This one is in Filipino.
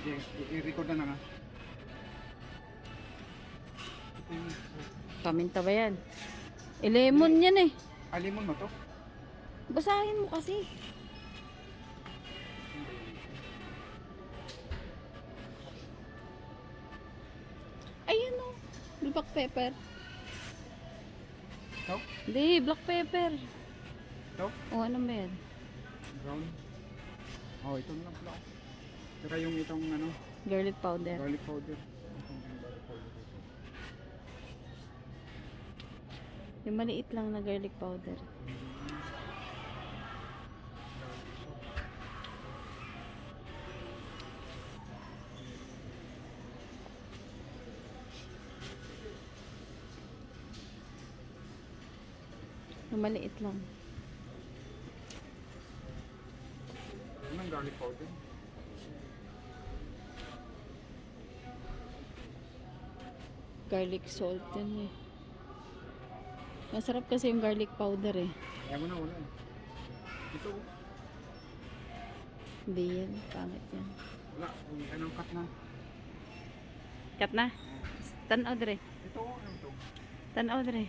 Yes, i-record na na nga. Paminta ba yan? Eh, lemon yan eh. Alimon mo to? Basahin mo kasi. Ayan o. Black pepper. Ito? Hindi, black pepper. Ito? O, ano ba yan? Brown? Oh, ito na lang pala. Saka yung itong ano, Garlic powder. garlic powder. Yung maliit lang na garlic powder. Yung maliit lang. Ano ang garlic powder? Garlic salt yan eh. Masarap kasi yung garlic powder eh. Kaya mo na wala eh. Ito, oh. Hindi yan. Pangit yan. wala. Yung Anong cut na? Cut na. Tanaw dre. Ito, ano to? Tanaw dre.